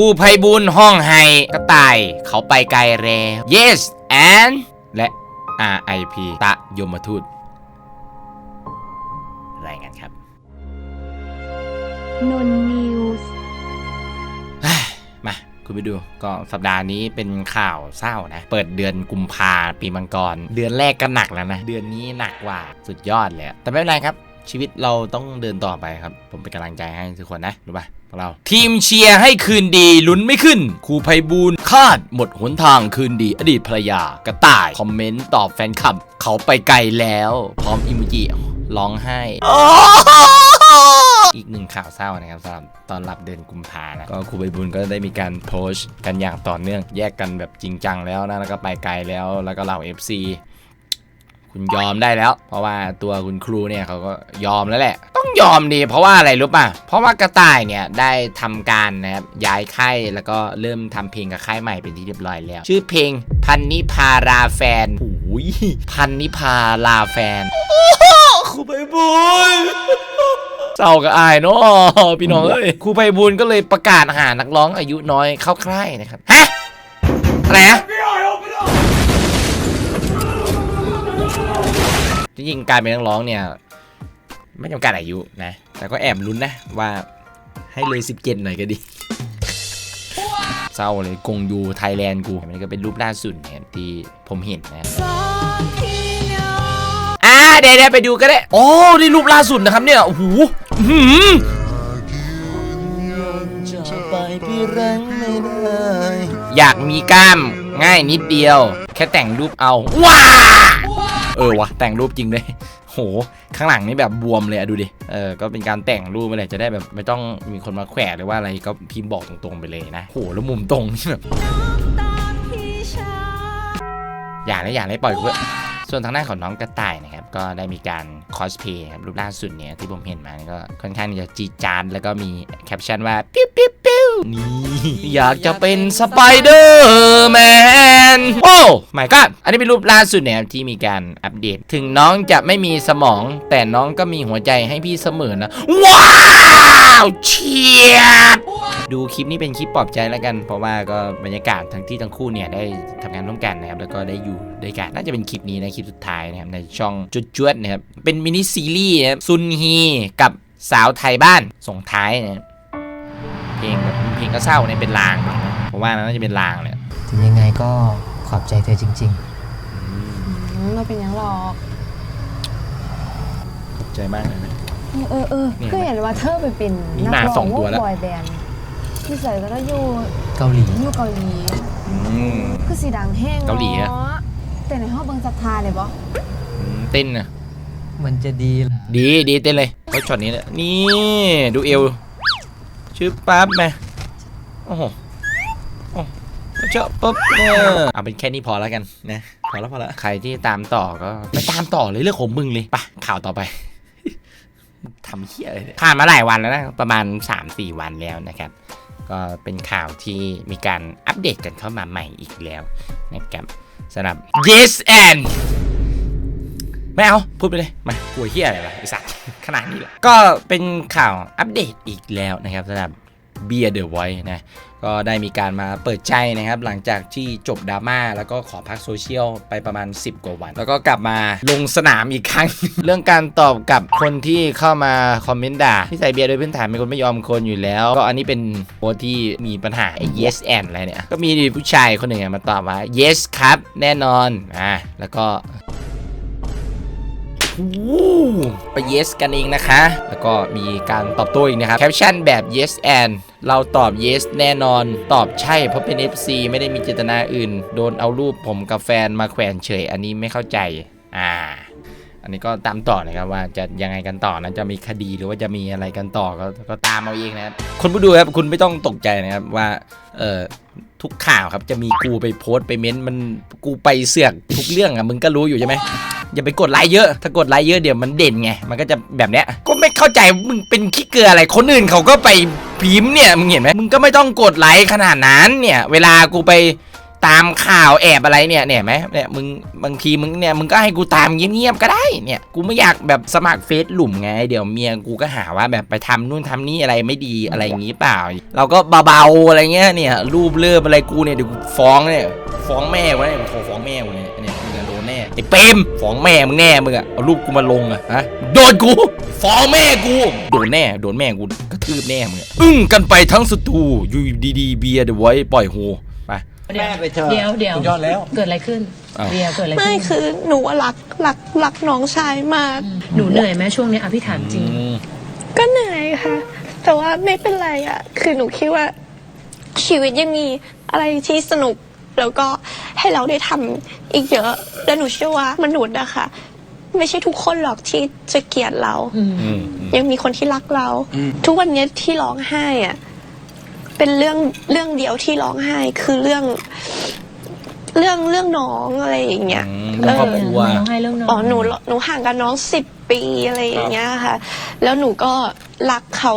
ครูไพบุญห้องไห้กระต่ายเขาไปไกลแล้ว yes and และ RIP ตะยมทูตรายงานครับนนนิวส์มา คุณไปดูก็สัปดาห์นี้เป็นข่าวเศร้านะ เปิดเดือนกุมภาปีมังกร เดือนแรกก็หนักแล้วนะ เดือนนี้หนักกว่าสุดยอดเลยอะแต่ไม่เป็นไรครับ ชีวิตเราต้องเดินต่อไปครับ ผมเป็นกำลังใจให้ทุกคนนะ รู้ป่ะพวก เราทีมเชียร์ให้คืนดีลุ้นไม่ขึ้นครูไพบูลย์คาดหมดหนทางคืนดีอดีตภรรยากระต่าย คอมเมนต์ตอบแฟนคลับ เขาไปไกลแล้ว พร้อมอิโมจิร้องไห้ อีกหนึ่งข่าวเศร้านะครับสำหรับตอนรับเดือนกุมภานะก็ครูใบบุญก็ได้มีการโพสต์กันอย่างต่อเนื่อง แยกกันแบบจริงจังแล้วนะแล้วก็ไปไกลแล้วแล้วก็เหล่า FC คุณยอมได้แล้ว เพราะว่าตัวคุณครูเนี่ยเขาก็ยอมแล้วแหละ ต้องยอมดีเพราะว่าอะไรรู้ป่ะ เพราะว่ากระต่ายเนี่ยได้ทำการนะครับย้ายค่ายแล้วก็เริ่มทำเพลงกับค่ายใหม่เป็นที่เรียบร้อยแล้ว ชื่อเพลงพันนิพาราแฟนโอ้ยพันนิพาราแฟนครูใบบุญเศร้ากับอายเนาะพี่น้องเอ้ยครูไพบูลย์ก็เลยประกาศหานักร้องอายุน้อยเข้าค่ายนะครับฮะอะไรนะ จริงๆการเป็นนักร้องเนี่ย ไม่จำกัดอายุนะ แต่ก็แอบลุ้นนะว่าให้เลย 17 หน่อยก็ดี เศร้าเลยกงยูไทยแลนด์กูอันนี้ก็เป็นรูปล่าสุดเนี่ยที่ผมเห็นนะอ่าเดี๋ยวไปดูก็ได้ โอ้นี่รูปล่าสุดนะครับเนี่ยโอ้โหอื้อหืออยากมีกล้ามง่ายนิดเดียว แค่แต่งรูปเอา ว้า เออวะแต่งรูปจริงด้วยโห ข้างหลังนี่แบบบวมเลยอะดูดิ เออ ก็เป็นการแต่งรูปไปเลยจะได้แบบไม่ต้องมีคนมาแขวะหรือว่าอะไรก็พิมพ์บอกตรงๆไปเลยนะโหแล้วมุมตรงนี่แบบอย่าเลยอย่าเลยปล่อยกูเถอส่วนทางด้านของน้องกระต่ายนะครับก็ได้มีการคอสเพย์ครับรูปล่าสุดเนี่ยที่ผมเห็นมาก็ค่อนข้างจะจีจานแล้วก็มีแคปชั่นว่าปิ้วปิ้วปิ้ว นี่อยากจะเป็นสไปเดอร์แมน โอ้ my god อันนี้เป็นรูปล่าสุดเนี่ยที่มีการอัปเดต ถึงน้องจะไม่มีสมอง แต่น้องก็มีหัวใจให้พี่เสมอนะ ว้าวเชียบดูคลิปนี้เป็นคลิปปลอบใจแล้วกัน เพราะว่าก็บรรยากาศทั้งที่ทั้งคู่เนี่ยได้ทำงานร่วมกันนะครับ แล้วก็ได้อยู่ด้วยกัน น่าจะเป็นคลิปนี้นะคลิปสุดท้ายนะครับในช่องจุดจวดนะครับ เป็นมินิซีรีส์นะครับซุนฮีกับสาวไทยบ้านส่งท้ายนะครับ เพลงแบบเพลงก็เศร้าเนี่ยเป็นลางนะเพราะว่าน่าจะเป็นลางเลยถึงยังไงก็ขอบใจเธอจริงเราเป็นหยังหรอกขอบใจมากเลยนะ เออเออเออเนี่ยก็เห็นว่าเธอไปเป็นมีนัหมาร้สองตัวแล้ว บอยแบนด์ที่ใส่แล้วก็อยู่ๆ เกาหลี อยู่เกาหลี อืม คือสีดังแห้งเกาหลีอะ นะแต่ในห้องเบิงศรัทธาเลยปะเต้นนะมันจะดีเหรอดีดีเต้นเลยเขาช็อตนี้เลยนี่ดูเอว ชื่อปั๊บไหมโอ้โหโอ้เจาะปุ๊บเนี่ยเอาเป็นแค่นี้พอแล้วกันนะพอแล้วพอแล้วใครที่ตามต่อก็ไปตามต่อเลยเรื่องของมึงเลยไปข่าวต่อไปทำเฮี้ยอะไรเนี่ยผ่านมาหลายวันแล้วนะประมาณ 3-4 วันแล้วนะครับ ก็เป็นข่าวที่มีการอัปเดตกันเข้ามาใหม่อีกแล้วนะครับสำหรับ yes and ไม่เอา พูดไปเลยมากลัวเฮียอะไรวะไอสัตว์ขนาดนี้แหละก็เป็นข่าวอัปเดตอีกแล้วนะครับสำหรับเบียร์เดอะไวนะก็ได้มีการมาเปิดใจนะครับ หลังจากที่จบดราม่าแล้วก็ขอพักโซเชียลไปประมาณ 10 กว่าวัน แล้วก็กลับมาลงสนามอีกครั้ง เรื่องการตอบกับคนที่เข้ามาคอมเมนต์ด่าที่ใส่เบียร์โดยพื้นฐานเป็นคนไม่ยอมคนอยู่แล้ว ก็อันนี้เป็นโพสที่มีปัญหา yes and อะไรเนี่ย ก็มีผู้ชายคนหนึ่งมาตอบว่า yes ครับ แน่นอนอ่าแล้วก็ ไป yes กันเองนะคะ แล้วก็มีการตอบโต้อีกนะครับ แคปชั่นแบบ yes and เราตอบ yes แน่นอน ตอบใช่เพราะเป็น FC ไม่ได้มีเจตนาอื่น โดนเอารูปผมกับแฟนมาแขวนเฉย อันนี้ไม่เข้าใจ อ่า อันนี้ก็ตามต่อนะครับว่าจะยังไงกันต่อนะ จะมีคดีหรือว่าจะมีอะไรกันต่อก็ก็ตามเอาเองนะครับคนผู้ดูครับคุณไม่ต้องตกใจนะครับว่าเอ่อทุกข่าวครับจะมีกูไปโพสต์ไปเม้นต์มันกูไปเสือกทุกเรื่องอะมึงก็รู้อยู่ใช่ไหม อย่าไปกดไลค์เยอะ ถ้ากดไลค์เยอะเดี๋ยวมันเด่นไง มันก็จะแบบเนี้ย ก็ไม่เข้าใจมึงเป็นขี้เกลืออะไร คนอื่นเขาก็ไปพิมพ์เนี่ย มึงเห็นไหมมึงก็ไม่ต้องกดไลค์ขนาดนั้นเนี่ย เวลากูไปตามข่าวแอบอะไรเนี่ยเนี่ยไหมเนี่ยมึงบางทีมึงเนี่ยมึงก็ให้กูตามเงียบๆก็ได้เนี่ยกูไม่อยากแบบสมัครเฟซหลุมไง เดี๋ยวเมียกูก็หาว่าแบบไปทำนู่นทำนี่อะไรไม่ดีอะไรอย่างงี้เปล่า เราก็เบาๆอะไรเงี้ยเนี่ยรูปเลิฟอะไรกูเนี่ยเดี๋ยวกูฟ้องเนี่ยฟ้องแม่กูเนี่ยโทรฟ้องแม่กูเนี่ยเนี่ย แน่ไอ้เปรมฟ้องแม่มึงแน่มึงอะเอารูปกูมาลงอะฮะโดนกูฟ้องแม่กูโดนแน่โดนแม่กูกระทืบแน่มึงอะอึ้งกันไปทั้งสตูอยู่ดีๆเบียร์เดี๋ยวไว้ปล่อยโฮไปแม่ไปเถอะเดี๋ยวเดี๋ยวสุยอดแล้ว เกิดอะไรขึ้นอ้าวเดียวเกิดอะไรไม่ขึ้นคือหนูอะรักรักรักน้องชายมากมหนูเหนื่อยไหมช่วงนี้อะพี่ถามจริงอืมก็เหนื่อยค่ะ แต่ว่าไม่เป็นไรอะ่ะคือหนูคิดว่าชีวิตยังมีอะไรที่สนุก แล้วก็ให้เราได้ทำอีกเยอะ และหนูเชื่อว่ามนุษย์อะค่ะไม่ใช่ทุกคนหรอกที่จะเกลียดเรา อืมอืม ยังมีคนที่รักเรา อืม ทุกวันนี้ที่ร้องไห้อะเป็นเรื่องเรื่องเดียวที่ร้องไห้คือเรื่อง เรื่องเรื่องน้องอะไรอย่างเงี้ยอืมเรื่องครอบครัว น้องให้เรื่องน้องอ๋อหนูหนูห่างกับน้องสิบปีอะไรอย่างเงี้ยค่ะ แล้วหนูก็รักเขา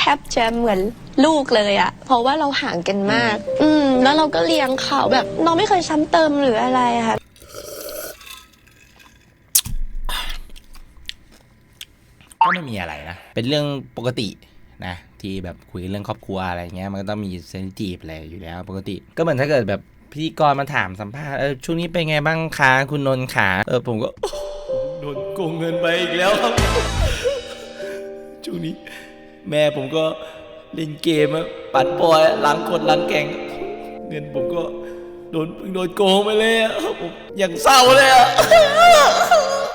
แทบจะเหมือนลูกเลยอะเพราะว่าเราห่างกันมาก อืม แล้วเราก็เลี้ยงเขาแบบน้องไม่เคยซ้ำเติมหรืออะไรอะค่ะ ก็ไม่มีอะไรนะ เป็นเรื่องปกตินะ ที่แบบคุยเรื่องครอบครัวอะไรเงี้ย มันก็ต้องมีเซนซิทีฟอะไรอยู่แล้ว ปกติ ก็เหมือนถ้าเกิดแบบพธี่กรมาถามสัมภาษณ์เออช่วงนี้เป็นไงบ้างคะคุณนนท์ขาเออผมก็โดนโกงเงินไปอีกแล้วครับ ช่วงนี้ แม่ผมก็เล่นเกมอะปัดปอยอะล้างคนล้างแกงเงินผมก็โดนเพิ่งโดนโกงไปเลยอะผมอย่างเศร้าเลยอะ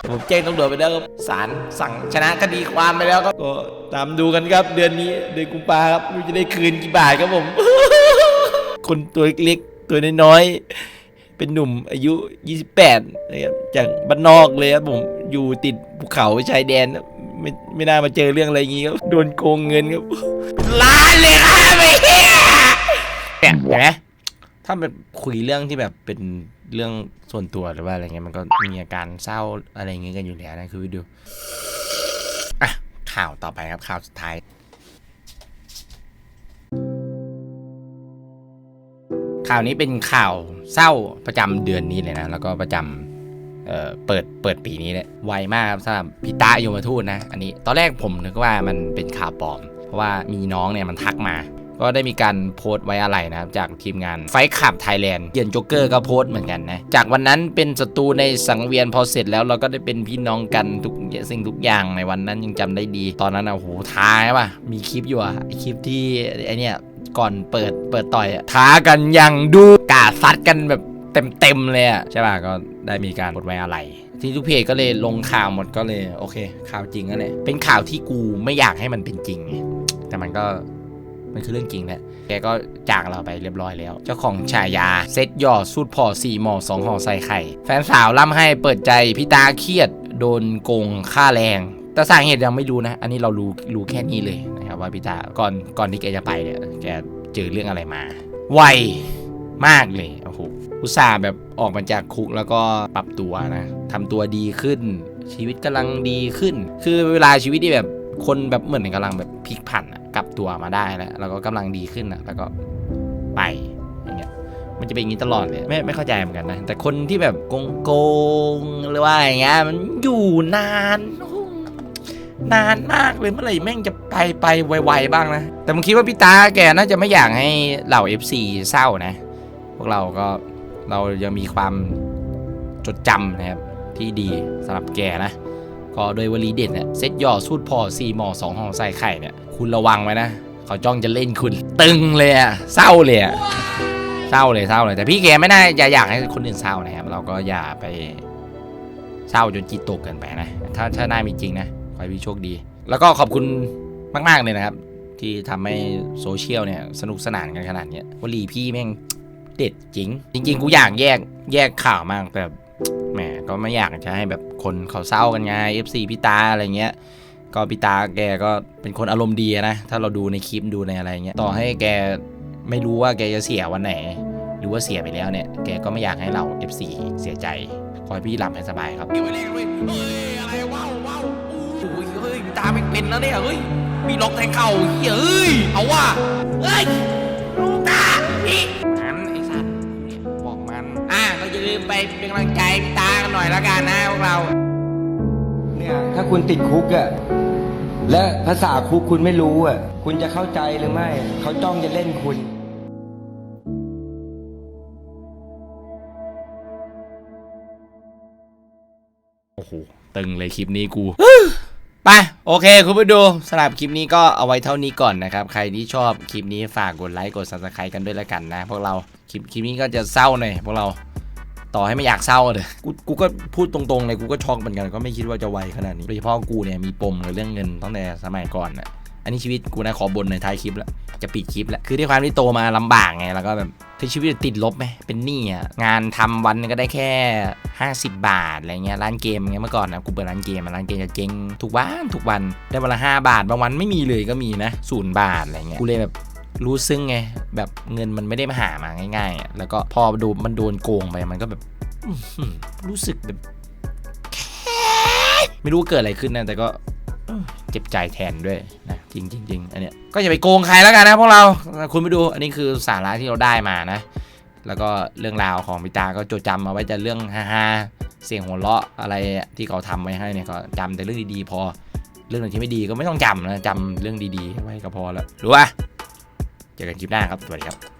ผมแจ้งตำรวจไปแล้วครับศาลสั่งชนะคดีความไปแล้วครับก็ตามดูกันครับ เดือนนี้เดือนกุมภาครับไม่รู้จะได้คืนกี่บาทครับผม คนตัวเล็กตัวน้อยๆ เป็นหนุ่มอายุ 28นะครับจากบ้านนอกเลยครับผมอยู่ติดภูเขาชายแดนครับไม่ไม่น่ามาเจอเรื่องอะไรอย่างงี้ครับโดนโกงเงินครับล้านเลยครับไอ้เหี้ยเนี่ยเห็นไหมถ้าแบบคุยเรื่องที่แบบเป็นเรื่องส่วนตัวหรือว่าอะไรเงี้ยมันก็มีอาการเศร้าอะไรเงี้ยกันอยู่แล้วนะคือดูอะข่าวต่อไปครับข่าวสุดท้ายข่าวนี้เป็นข่าว เศร้าประจำเดือนนี้เลยนะ แล้วก็ประจำเเปิดเปิดปีนี้เลยไวมากครับสำหรับพิตะยมทูตนะ อันนี้ตอนแรกผมนึกว่ามันเป็นข่าวปลอม เพราะว่ามีน้องเนี่ยมันทักมา ก็ได้มีการโพสต์ไว้อะไรนะครับ จากทีมงานไฟขับไทยแลนด์เกียนโจ๊กเกอร์ก็โพสต์เหมือนกันนะ จากวันนั้นเป็นศัตรูในสังเวียนพอเสร็จแล้วเราก็ได้เป็นพี่น้องกันทุกสิ่งทุกอย่างในวันนั้นยังจำได้ดี ตอนนั้นอะโอ้โหท้าใช่ะมีคลิปอยู่อะคลิปที่ไอเนี่ย ก่อนเปิดเปิดต่อยอะท้ากันย่างดูกาซัดกันแบบเต็มๆเลยอะใช่ป่ะก็ได้มีการโพสต์ไว้อะไร ที่ทุกเพจก็เลยลงข่าวหมดก็เลยโอเค ข่าวจริงนั่นแหละเป็นข่าวที่กูไม่อยากให้มันเป็นจริงไงแต่มันก็มันคือเรื่องจริงแหละแกก็จากเราไปเรียบร้อยแล้ว เจ้าของฉายา เซ็ตย่อสูตรพอสี่หมอสองห่อใส่ไข่ แฟนสาวล่ำให้เปิดใจพี่ตาเครียด โดนโกงค่าแรง แต่สาเหตุยังไม่รู้นะ อันนี้เรารู้รู้แค่นี้เลย นะครับว่าพี่ตาก่อนก่อนที่แกจะไปเนี่ยแกเจอเรื่องอะไรมา ไวมากเลยโอ้โหอุตส่าห์แบบออกมาจากคุกแล้วก็ปรับตัวนะทำตัวดีขึ้น ชีวิตกำลังดีขึ้น คือเวลาชีวิตที่แบบคนแบบเหมือนกำลังแบบพลิกผันกลับตัวมาได้แล้วแล้วก็กำลังดีขึ้นอะแล้วก็ไปอย่างเงี้ยมันจะเป็นอย่างนี้ตลอดเลยไม่ไม่เข้าใจเหมือนกันนะ แต่คนที่แบบโกงโกงหรือว่าอย่างเงี้ยมันอยู่นานโอ้โห นานมากเลยเมื่อไหร่แม่งจะไปไปไวๆบ้างนะ แต่ผมคิดว่าพี่ตาแกน่าจะไม่อยากให้เหล่า FC เศร้านะ พวกเราก็เรายังมีความจดจำนะครับ ที่ดีสำหรับแกนะ ก็โดยวลีเด็ดเนี่ยเซตย่อสูตรพอสี่หมอสองห่อใส่ไข่เนี่ย คุณระวังไว้นะ เขาจ้องจะเล่นคุณ ตึงเลยอะเศร้าเลยอะเศร้าเลยเศร้าเลยแต่พี่แกไม่น่าจะอยากให้คนอื่นเศร้านะครับ เราก็อย่าไปเศร้าจนจิตตกเกินไปนะ ถ้าถ้าน่ามีจริงนะ ขอให้พี่โชคดี แล้วก็ขอบคุณมาก ๆ เลยนะครับ ที่ทำให้โซเชียลเนี่ย สนุกสนานกันขนาดนี้วลีพี่แม่งเด็ดจริง จริง ๆ กูอยากแยกแยกข่าวมากแต่แหมก็ไม่อยากจะให้แบบคนเขาเศร้ากันไง FC พี่ตาอะไรเงี้ยก็พี่ตาแกก็เป็นคนอารมณ์ดีนะ ถ้าเราดูในคลิปดูในอะไรเงี้ยต่อให้แกไม่รู้ว่าแกจะเสียวันไหน หรือว่าเสียไปแล้วเนี่ย แกก็ไม่อยากให้เรา FC เสียใจ ขอให้พี่หลับให้สบายครับ ยเฮ้ยพี่ตาไม่เป็นแล้วเนี่ยเฮ้ย มีล็อกแทงเข่าเฮ้ย เอาว่ะเฮ้ยลูกตาอีนั้นไอ้สัตว์เป็นกำลังใจพี่ตากันหน่อยแล้วกันนะพวกเรา เนี่ยถ้าคุณติดคุกอะและภาษาคุกคุณไม่รู้อะคุณจะเข้าใจหรือไม่ เขาจ้องจะเล่นคุณโอ้โหตึงเลยคลิปนี้กู ไปโอเค คุณผู้ดูสำหรับคลิปนี้ก็เอาไว้เท่านี้ก่อนนะครับ ใครที่ชอบคลิปนี้ฝากกดไลค์กด subscribe กันด้วยละกันนะ พวกเราคลิปคลิปนี้ก็จะเศร้าหน่อยพวกเราต่อให้ไม่อยากเศร้าเลยกูกูก็พูดตรงๆเลยกูก็ช็อกเหมือนกันก็ไม่คิดว่าจะไวขนาดนี้โดยเฉพาะกูเนี่ยมีปมกับเรื่องเงินตั้งแต่สมัยก่อนน่ะ อันนี้ชีวิตกูนะขอบนในท้ายคลิปแล้วจะปิดคลิปแล้วคือด้วยความที่โตมาลำบากไงแล้วก็แบบที่ชีวิตติดลบไหมเป็นหนี้อะงานทำวันก็ได้แค่ 50 บาทอะไรเงี้ยร้านเกมเงี้ยเมื่อก่อนนะกูเปิดร้านเกมร้านเกมจะเจ๊งทุกวันทุกวันได้วันละ5บาทบางวันไม่มีเลยก็มีนะศูนย์บาทอะไรเงี้ยกูเลยแบบรู้ซึ้งไงแบบเงินมันไม่ได้มาหามาง่ายๆ แล้วก็พอดูมันโดนโกงไปมันก็แบบรู้สึกแบบไม่รู้ว่าเกิดอะไรขึ้นนะแต่ก็ เจ็บใจแทนด้วยนะจริงจริงจริงอันเนี้ยก็อย่าไปโกงใครแล้วกันนะพวกเราคุณไปดูอันนี้คือสาระที่เราได้มานะ แล้วก็เรื่องราวของพิตาก็จดจำเอาไว้แต่เรื่องฮาๆเสียงหัวเราะอะไรที่เขาทำไว้ให้เนี่ยก็จำแต่เรื่องดีๆ พอเรื่องไหนที่ไม่ดีก็ไม่ต้องจำนะจำเรื่องดีๆไว้ก็พอแล้วรู้ป่ะเจอกันคลิปหน้าครับสวัสดีครับ